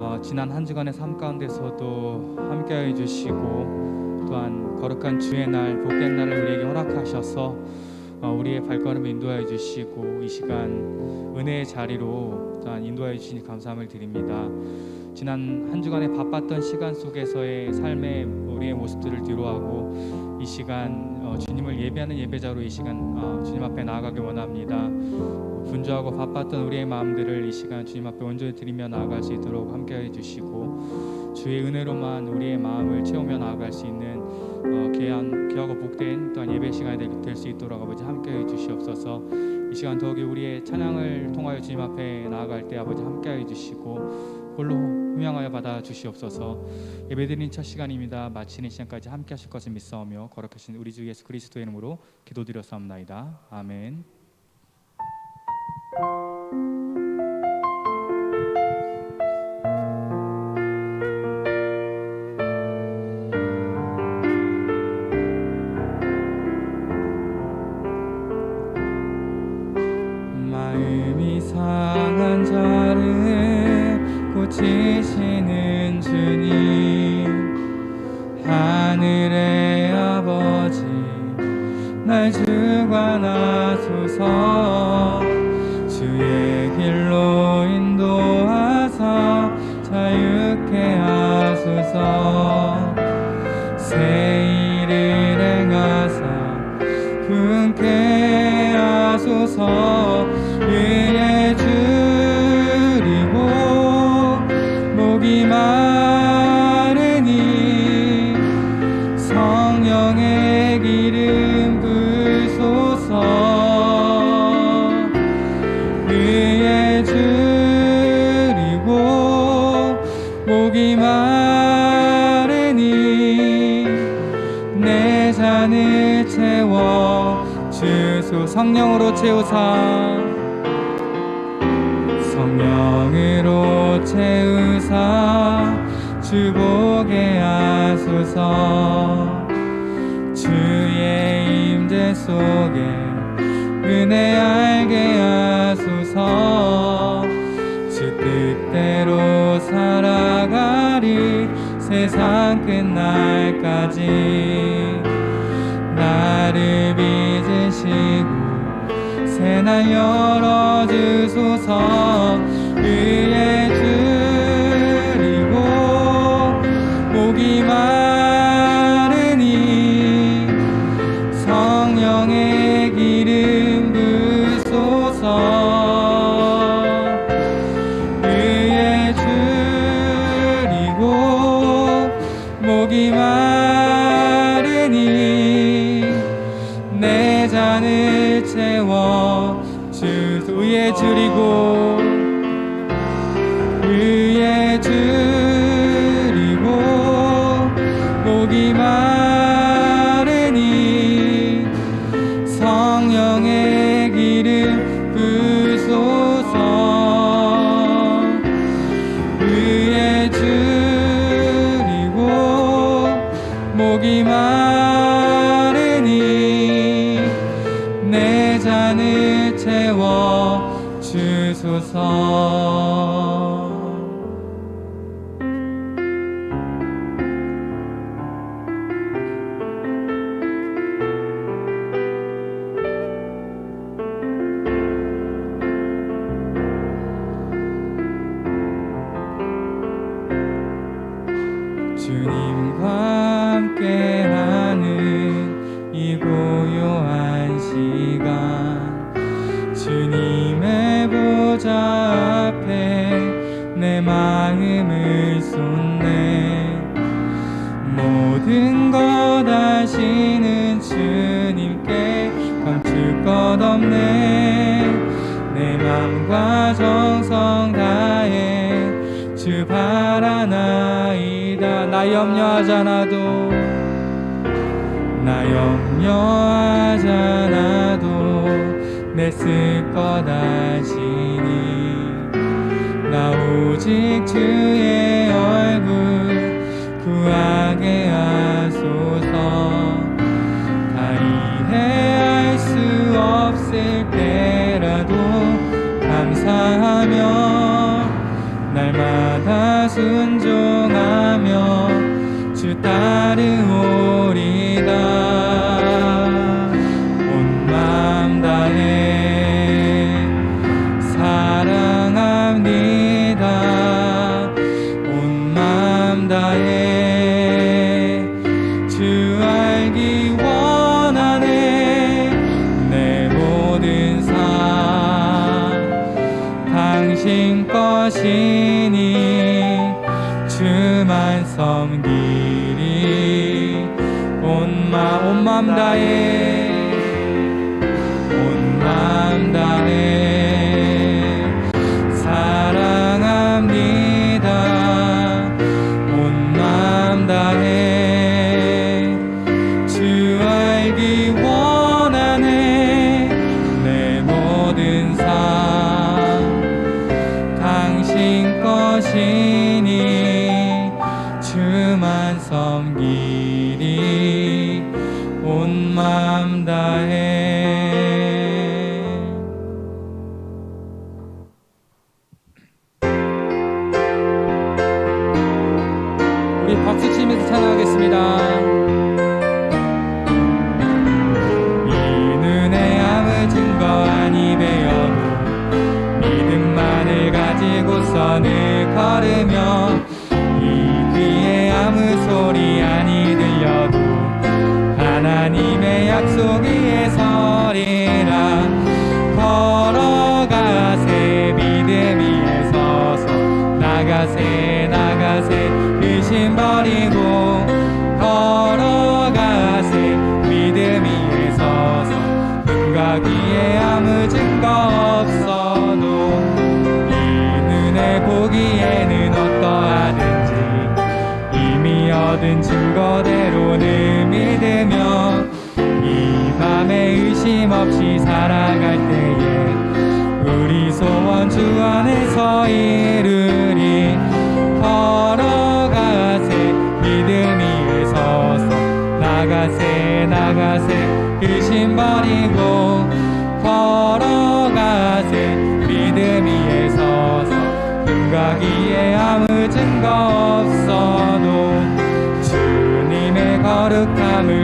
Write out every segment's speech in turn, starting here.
어, 지난 한 주간의 삶 가운데서도 함께해 주시고 또한 거룩한 주의 날 복된 날을 우리에게 허락하셔서 어, 우리의 발걸음을 인도하여 주시고 이 시간 은혜의 자리로 또한 인도하여 주시니 감사함을 드립니다. 지난 한 주간의 바빴던 시간 속에서의 삶의 우리의 모습들을 뒤로하고 이 시간 어, 주님을 예배하는 예배자로 이 시간 어, 주님 앞에 나아가길 원합니다. 분주하고 바빴던 우리의 마음들을 이 시간 주님 앞에 온전히 드리며 나아갈 수 있도록 함께해 주시고 주의 은혜로만 우리의 마음을 채우며 나아갈 수 있는 어, 귀한 귀하고 복된 또한 예배 시간이 될 수 있도록 아버지 함께해 주시옵소서. 이 시간 더욱이 우리의 찬양을 통하여 주님 앞에 나아갈 때 아버지 함께해 주시고 홀로 후명하여 받아 주시옵소서. 예배드리는 첫 시간입니다. 마치는 시간까지 함께 하실 것을 믿사오며 거룩하신 우리 주 예수 그리스도의 이름으로 기도드렸사옵나이다. 아멘. 분케 하소서. 위에 성령으로 채우사. 성령으로 채우사. 주보게 하소서. 주의 임재 속에 은혜 알게 하소서. 주 뜻대로 살아가리 세상 끝날까지 날 열어주소서 나 염려하잖아도 나 염려하잖아도 내쓸것 아시니. 나 오직 주의 얼굴 구하게 하소서. 다 이해할 수 없을 때라도 감사하며 날마다 순종 하며 주 따르오리다. 온 마음 다해 사랑합니다. 온 마음 다해 주 알기 원하네. 내 모든 삶 당신 것이니 주만 섬기리 온마 온맘 다해. 온맘 다해. 사랑합니다. 온맘 다해. 주 알기 원하네. 내 모든 삶 당신 것이니 주만 섬기리 온 마음 다해 의심 없이 살아갈 때에 우리 소원 주 안에서 이루리. 걸어가세 믿음 위에 서서 나가세 나가세. 의심 버리고 걸어가세 믿음 위에 서서 귀에 아무 증거 없어도 주님의 거룩함을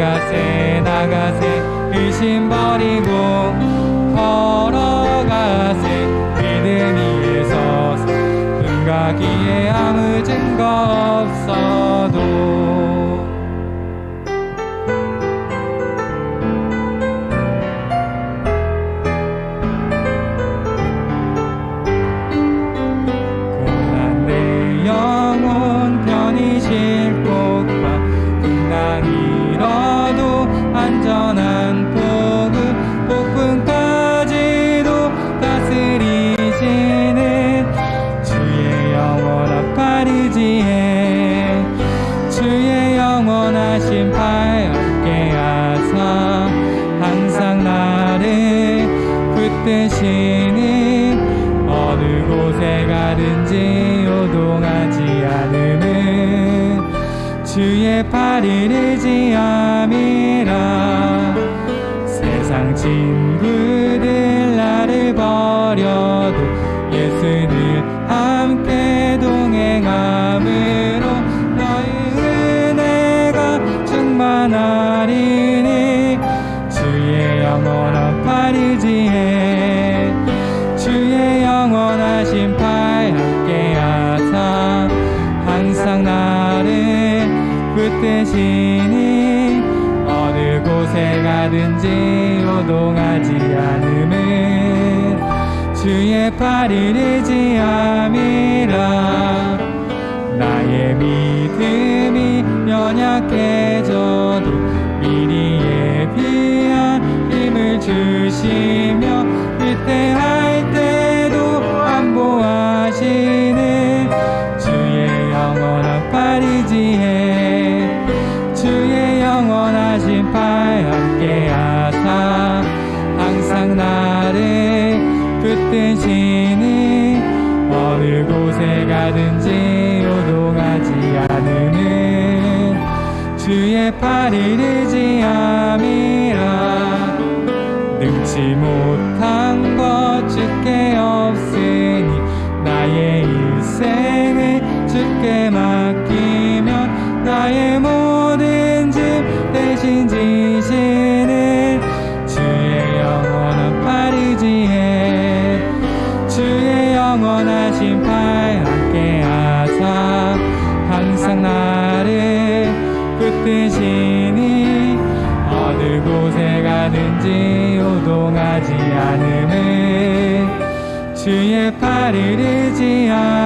나가세 나가세. 의심 버리고 복음까지도 다스리시는 주의 영원한 붙드시는 어느 곳에 가든지 요동하지 않음은 주의 팔을 의지함 친구들 나를 버려도 예수는 함께 동행함으로 너의 은혜가 충만하리니 주의 영원한 팔이지에 주의 영원하신 팔 함께 하사 항상 나를 붙드시 요동하지 않음은 주의 팔을 의지함이라. 나의 믿음이 연약해져도 미리 예비한 주시며 위태할 가든지 요동하지 않으는 주의 팔을 의지함이라. 능치 못한 것 주께 없으니 나의 일생을 주께 맡 붙드시니 어느 곳에 가든지 요동하지 않음은 주의 팔을 의지함이라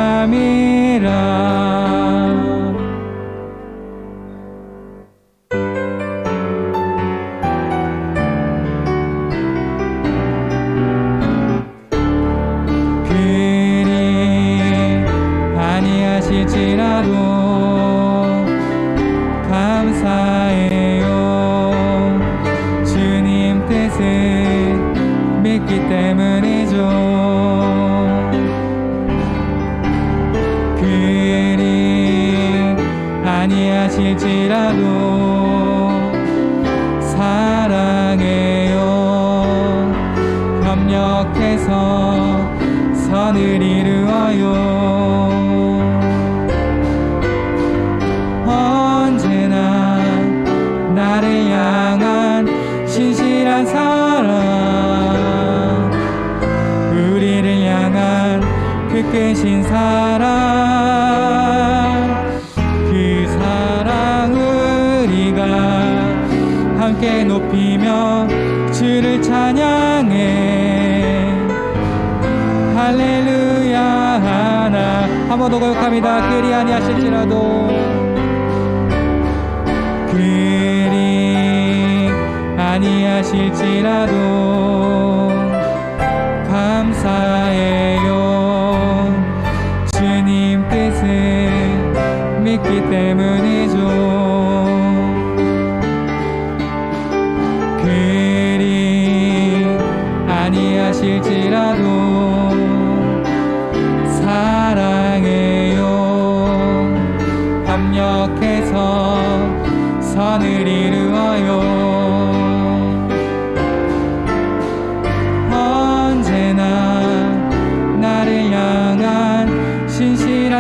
그 크신 사랑 그 사랑 우리가 함께 높이며 주를 찬양해. 할렐루야 하나. 한 번더 고백합니다. 그리 아니하실지라도. 그리 아니하실지라도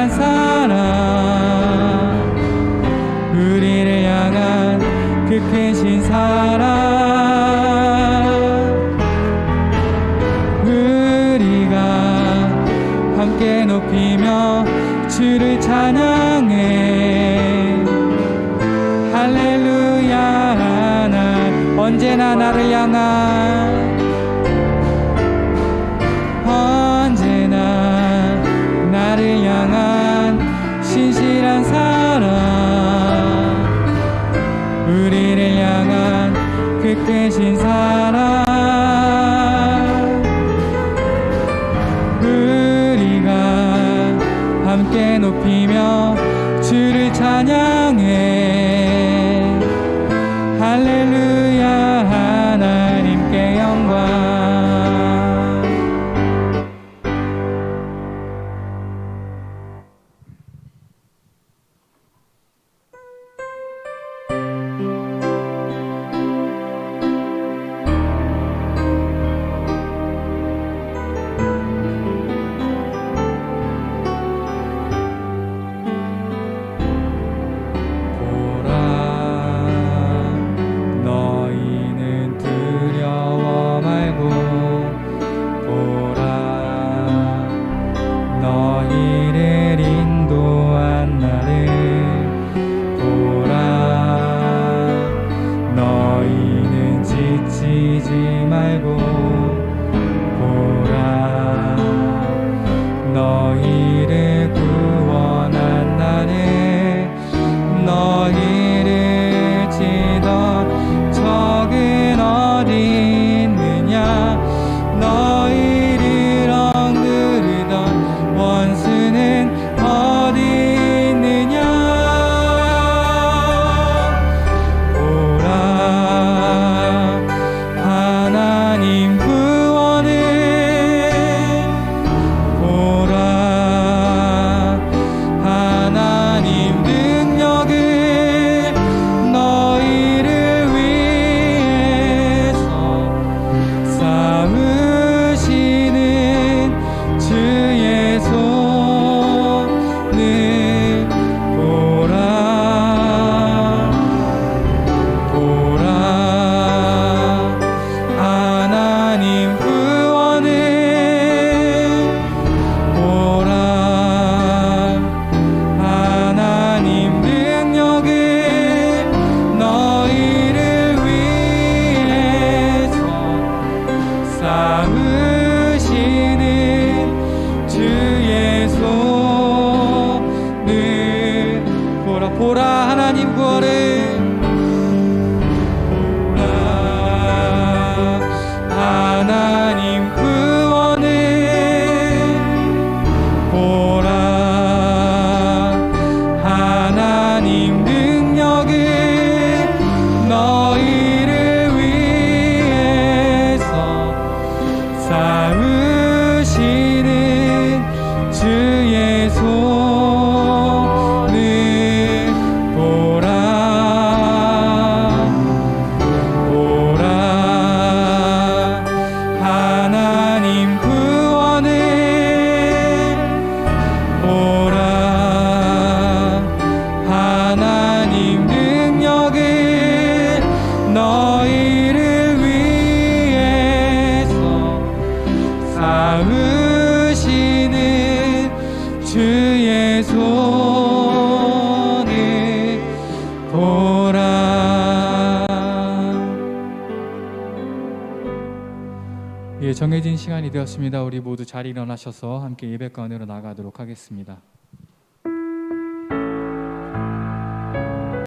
한 사랑. 우리를 향한 그 크신 사랑. 우리가 함께 높이며 주를 찬양해. 할렐루야 하나. 언제나 나를 향한 신실 시간이 되었습니다. 우리 모두 자리 일어나셔서 함께 예배 가운데로 나가도록 하겠습니다.